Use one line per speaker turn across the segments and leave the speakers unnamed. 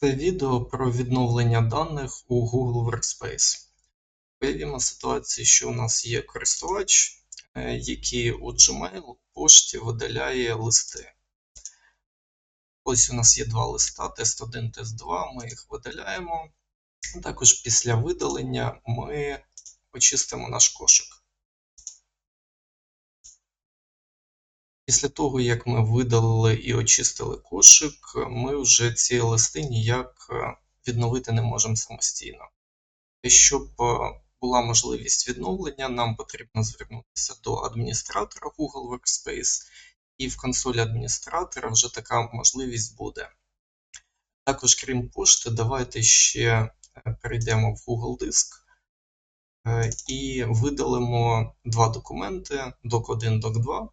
Це відео про відновлення даних у Google Workspace. Уявімо ситуацію, що у нас є користувач, е, який у Gmail пошті видаляє листи. Ось у нас є два листа: тест 1, тест 2. Ми їх видаляємо. Також після видалення ми очистимо наш кошик. Після того, як ми видалили і очистили кошик, ми вже ці листи ніяк е, відновити не можемо самостійно. Щоб е, була можливість відновлення, нам потрібно звернутися до адміністратора Google Workspace, і в консолі адміністратора вже така можливість буде. Також, крім пошти, давайте ще е, перейдемо в Google Диск і видалимо два документи: Doc1, Doc2.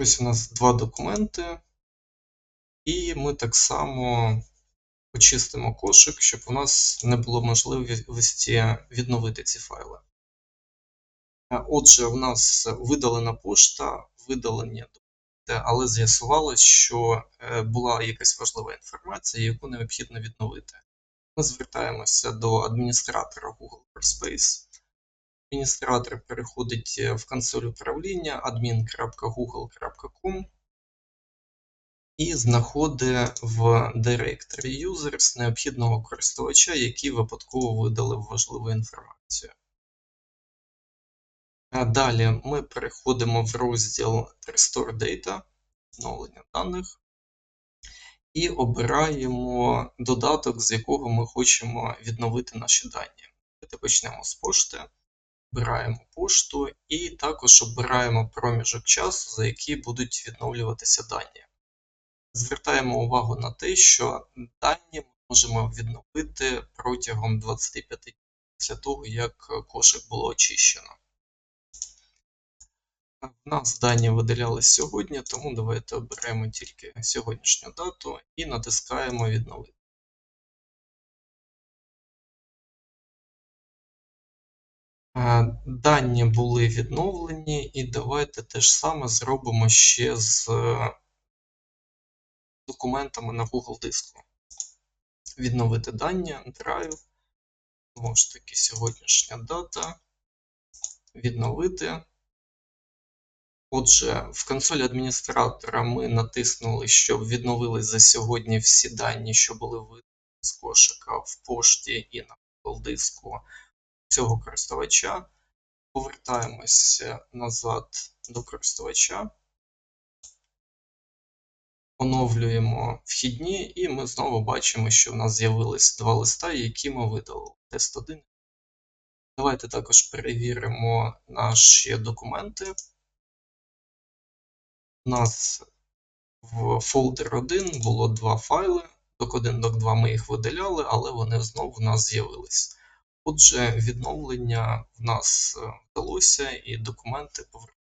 Ось у нас два документи, і ми так само очистимо кошик, щоб у нас не було можливості відновити ці файли. Отже, у нас видалена пошта, видалені документи, але з'ясувалось, що е, була якась важлива інформація, яку необхідно відновити. Ми звертаємося до адміністратора Google Workspace адміністратор переходить е, в консоль управління admin.google.com і знаходить в директорі Users необхідного користувача, який випадково видалив важливу інформацію. Далі ми переходимо в розділ Restore Data, оновлення даних, і обираємо додаток, з якого ми хочемо відновити наші дані. Давайте почнемо з пошти обираємо пошту і також обираємо проміжок часу, за який будуть відновлюватися дані. Звертаємо увагу на те, що дані ми можемо відновити протягом 25 днів після того, як кошик було очищено. В нас дані видалялись сьогодні, тому давайте оберемо тільки сьогоднішню дату і натискаємо відновити. Дані були відновлені, і давайте те ж саме зробимо ще з е, документами на Google диску. Відновити дані, Drive. Знову ж таки, сьогоднішня дата. Відновити. Отже, в консолі адміністратора ми натиснули, щоб відновились за сьогодні всі дані, що були видані з кошика в пошті і на Google диску цього користувача. Повертаємося назад до користувача, оновлюємо вхідні, і ми знову бачимо, що в нас з'явились два листа, які ми видалили. Тест 1. Давайте також перевіримо наші документи. У нас в фолдер 1 було два файли. Doc1, Doc2 ми їх видаляли, але вони знову в нас з'явились. Отже, відновлення в нас е, вдалося, і документи повернулися.